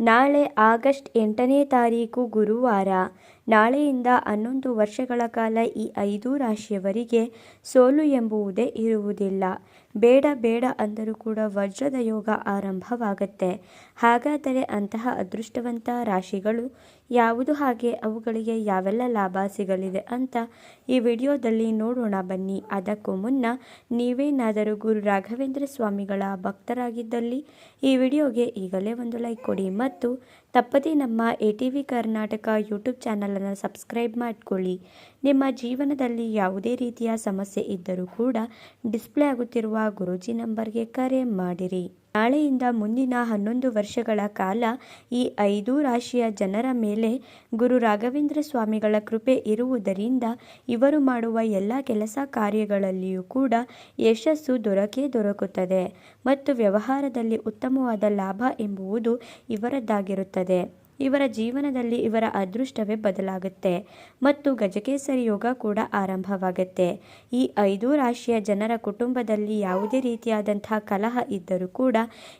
ನಾಳೆ ಆಗಸ್ಟ್ ಎಂಟನೇ ತಾರೀಕು ಗುರುವಾರ ನಾಳೆಯಿಂದ ಹನ್ನೊಂದು ವರ್ಷಗಳ ಕಾಲ ಈ ಐದು ರಾಶಿಯವರಿಗೆ ಸೋಲು ಎಂಬುವುದೇ ಇರುವುದಿಲ್ಲ. ಬೇಡ ಬೇಡ ಅಂದರೂ ಕೂಡ ವಜ್ರದ ಯೋಗ ಆರಂಭವಾಗುತ್ತೆ. ಹಾಗಾದರೆ ಅಂತಹ ಅದೃಷ್ಟವಂತ ರಾಶಿಗಳು ಯಾವುದು? ಹಾಗೆ ಅವುಗಳಿಗೆ ಯಾವೆಲ್ಲ ಲಾಭ ಸಿಗಲಿದೆ ಅಂತ ಈ ವಿಡಿಯೋದಲ್ಲಿ ನೋಡೋಣ ಬನ್ನಿ. ಅದಕ್ಕೂ ಮುನ್ನ ನೀವೇನಾದರೂ ಗುರು ರಾಘವೇಂದ್ರ ಸ್ವಾಮಿಗಳ ಭಕ್ತರಾಗಿದ್ದಲ್ಲಿ ಈ ವಿಡಿಯೋಗೆ ಈಗಲೇ ಒಂದು ಲೈಕ್ ಕೊಡಿ. ಮತ್ತು ತಪ್ಪದೇ ನಮ್ಮ A T V Karnataka YouTube ಚಾನಲನ್ನು ಸಬ್ಸ್ಕ್ರೈಬ್ ಮಾಡಿಕೊಳ್ಳಿ. ನಿಮ್ಮ ಜೀವನದಲ್ಲಿ ಯಾವುದೇ ರೀತಿಯ ಸಮಸ್ಯೆ ಇದ್ದರೂ ಕೂಡ ಡಿಸ್ಪ್ಲೇ ಆಗುತ್ತಿರುವ ಗುರೂಜಿ ನಂಬರ್ಗೆ ಕರೆ ಮಾಡಿರಿ. ನಾಳೆಯಿಂದ ಮುಂದಿನ ಹನ್ನೊಂದು ವರ್ಷಗಳ ಕಾಲ ಈ ಐದು ರಾಶಿಯ ಜನರ ಮೇಲೆ ಗುರು ರಾಘವೇಂದ್ರ ಸ್ವಾಮಿಗಳ ಕೃಪೆ ಇರುವುದರಿಂದ ಇವರು ಮಾಡುವ ಎಲ್ಲ ಕೆಲಸ ಕಾರ್ಯಗಳಲ್ಲಿಯೂ ಕೂಡ ಯಶಸ್ಸು ದೊರಕೇ ದೊರಕುತ್ತದೆ ಮತ್ತು ವ್ಯವಹಾರದಲ್ಲಿ ಉತ್ತಮವಾದ ಲಾಭ ಎಂಬುವುದು ಇವರದ್ದಾಗಿರುತ್ತದೆ. ಇವರ ಜೀವನದಲ್ಲಿ ಇವರ ಅದೃಷ್ಟವೇ ಬದಲಾಗುತ್ತೆ ಮತ್ತು ಗಜಕೇಸರಿ ಯೋಗ ಕೂಡ ಆರಂಭವಾಗುತ್ತೆ. ಈ ಐದು ರಾಶಿಯ ಜನರ ಕುಟುಂಬದಲ್ಲಿ ಯಾವುದೇ ರೀತಿಯಾದಂತಹ ಕಲಹ ಇದ್ದರೂ ಕೂಡ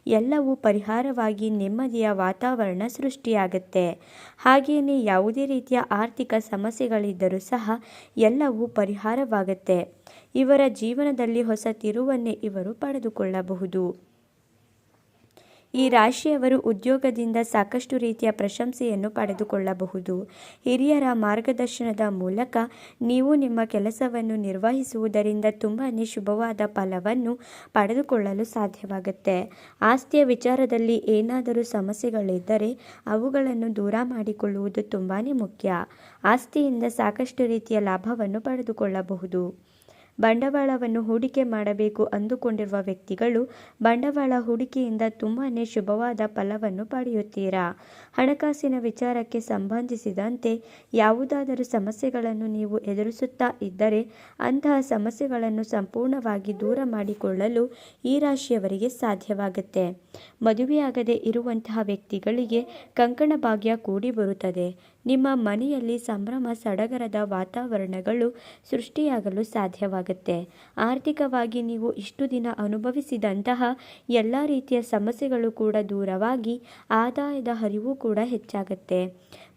ಎಲ್ಲವೂ ಪರಿಹಾರವಾಗಿ ನೆಮ್ಮದಿಯ ವಾತಾವರಣ ಸೃಷ್ಟಿಯಾಗುತ್ತೆ. ಹಾಗೆಯೇ ಯಾವುದೇ ರೀತಿಯ ಆರ್ಥಿಕ ಸಮಸ್ಯೆಗಳಿದ್ದರೂ ಸಹ ಎಲ್ಲವೂ ಪರಿಹಾರವಾಗುತ್ತೆ. ಇವರ ಜೀವನದಲ್ಲಿ ಹೊಸ ತಿರುವನ್ನೇ ಇವರು ಪಡೆದುಕೊಳ್ಳಬಹುದು. ಈ ರಾಶಿಯವರು ಉದ್ಯೋಗದಿಂದ ಸಾಕಷ್ಟು ರೀತಿಯ ಪ್ರಶಂಸೆಯನ್ನು ಪಡೆದುಕೊಳ್ಳಬಹುದು. ಹಿರಿಯರ ಮಾರ್ಗದರ್ಶನದ ಮೂಲಕ ನೀವು ನಿಮ್ಮ ಕೆಲಸವನ್ನು ನಿರ್ವಹಿಸುವುದರಿಂದ ತುಂಬಾ ಶುಭವಾದ ಫಲವನ್ನು ಪಡೆದುಕೊಳ್ಳಲು ಸಾಧ್ಯವಾಗುತ್ತೆ. ಆಸ್ತಿಯ ವಿಚಾರದಲ್ಲಿ ಏನಾದರೂ ಸಮಸ್ಯೆಗಳಿದ್ದರೆ ಅವುಗಳನ್ನು ದೂರ ಮಾಡಿಕೊಳ್ಳುವುದು ತುಂಬಾ ಮುಖ್ಯ. ಆಸ್ತಿಯಿಂದ ಸಾಕಷ್ಟು ರೀತಿಯ ಲಾಭವನ್ನು ಪಡೆದುಕೊಳ್ಳಬಹುದು. ಬಂಡವಾಳವನ್ನು ಹೂಡಿಕೆ ಮಾಡಬೇಕು ಅಂದುಕೊಂಡಿರುವ ವ್ಯಕ್ತಿಗಳು ಬಂಡವಾಳ ಹೂಡಿಕೆಯಿಂದ ತುಂಬಾ ಶುಭವಾದ ಫಲವನ್ನು ಪಡೆಯುತ್ತೀರಾ? ಹಣಕಾಸಿನ ವಿಚಾರಕ್ಕೆ ಸಂಬಂಧಿಸಿದಂತೆ ಯಾವುದಾದರೂ ಸಮಸ್ಯೆಗಳನ್ನು ನೀವು ಎದುರಿಸುತ್ತಾ ಇದ್ದರೆ ಅಂತಹ ಸಮಸ್ಯೆಗಳನ್ನು ಸಂಪೂರ್ಣವಾಗಿ ದೂರ ಮಾಡಿಕೊಳ್ಳಲು ಈ ರಾಶಿಯವರಿಗೆ ಸಾಧ್ಯವಾಗುತ್ತೆ. ಮದುವೆಯಾಗದೆ ಇರುವಂತಹ ವ್ಯಕ್ತಿಗಳಿಗೆ ಕಂಕಣ ಭಾಗ್ಯ ಕೂಡಿ ಬರುತ್ತದೆ. ನಿಮ್ಮ ಮನೆಯಲ್ಲಿ ಸಂಭ್ರಮ, ಸಡಗರದ ವಾತಾವರಣಗಳು ಸೃಷ್ಟಿಯಾಗಲು ಸಾಧ್ಯವಾಗುತ್ತೆ. ಆರ್ಥಿಕವಾಗಿ ನೀವು ಇಷ್ಟು ದಿನ ಅನುಭವಿಸಿದಂತಹ ಎಲ್ಲ ರೀತಿಯ ಸಮಸ್ಯೆಗಳು ಕೂಡ ದೂರವಾಗಿ ಆದಾಯದ ಹರಿವು ಕೂಡ ಹೆಚ್ಚಾಗುತ್ತೆ.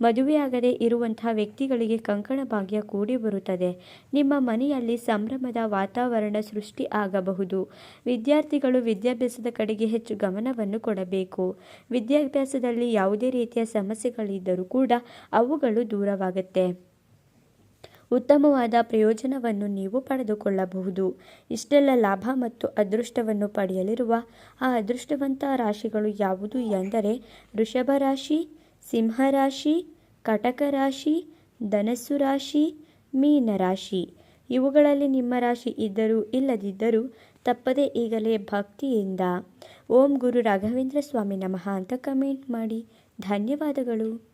ಮದುವೆಯಾಗದೆ ಇರುವಂತಹ ವ್ಯಕ್ತಿಗಳಿಗೆ ಕಂಕಣ ಭಾಗ್ಯ ಕೂಡಿ ಬರುತ್ತದೆ. ನಿಮ್ಮ ಮನೆಯಲ್ಲಿ ಸಂಭ್ರಮದ ವಾತಾವರಣ ಸೃಷ್ಟಿ ಆಗಬಹುದು. ವಿದ್ಯಾರ್ಥಿಗಳು ವಿದ್ಯಾಭ್ಯಾಸದ ಕಡೆಗೆ ಹೆಚ್ಚು ಗಮನವನ್ನು ಕೊಡಬೇಕು. ವಿದ್ಯಾಭ್ಯಾಸದಲ್ಲಿ ಯಾವುದೇ ರೀತಿಯ ಸಮಸ್ಯೆಗಳಿದ್ದರೂ ಕೂಡ ಅವುಗಳು ದೂರವಾಗುತ್ತೆ. ಉತ್ತಮವಾದ ಪ್ರಯೋಜನವನ್ನು ನೀವು ಪಡೆದುಕೊಳ್ಳಬಹುದು. ಇಷ್ಟೆಲ್ಲ ಲಾಭ ಮತ್ತು ಅದೃಷ್ಟವನ್ನು ಪಡೆಯಲಿರುವ ಆ ಅದೃಷ್ಟವಂತ ರಾಶಿಗಳು ಯಾವುದು ಎಂದರೆ ವೃಷಭ ರಾಶಿ ಸಿಂಹರಾಶಿ ಕಟಕ ರಾಶಿ, ಧನಸ್ಸು ರಾಶಿ, ಮೀನ ರಾಶಿ. ಇವುಗಳಲ್ಲಿ ನಿಮ್ಮ ರಾಶಿ ಇದ್ದರೂ ಇಲ್ಲದಿದ್ದರೂ ತಪ್ಪದೇ ಈಗಲೇ ಭಕ್ತಿಯಿಂದ. ಓಂ ಗುರು ರಾಘವೇಂದ್ರ ಸ್ವಾಮಿ ನಮಃ ಅಂತ ಕಮೆಂಟ್ ಮಾಡಿ. ಧನ್ಯವಾದಗಳು.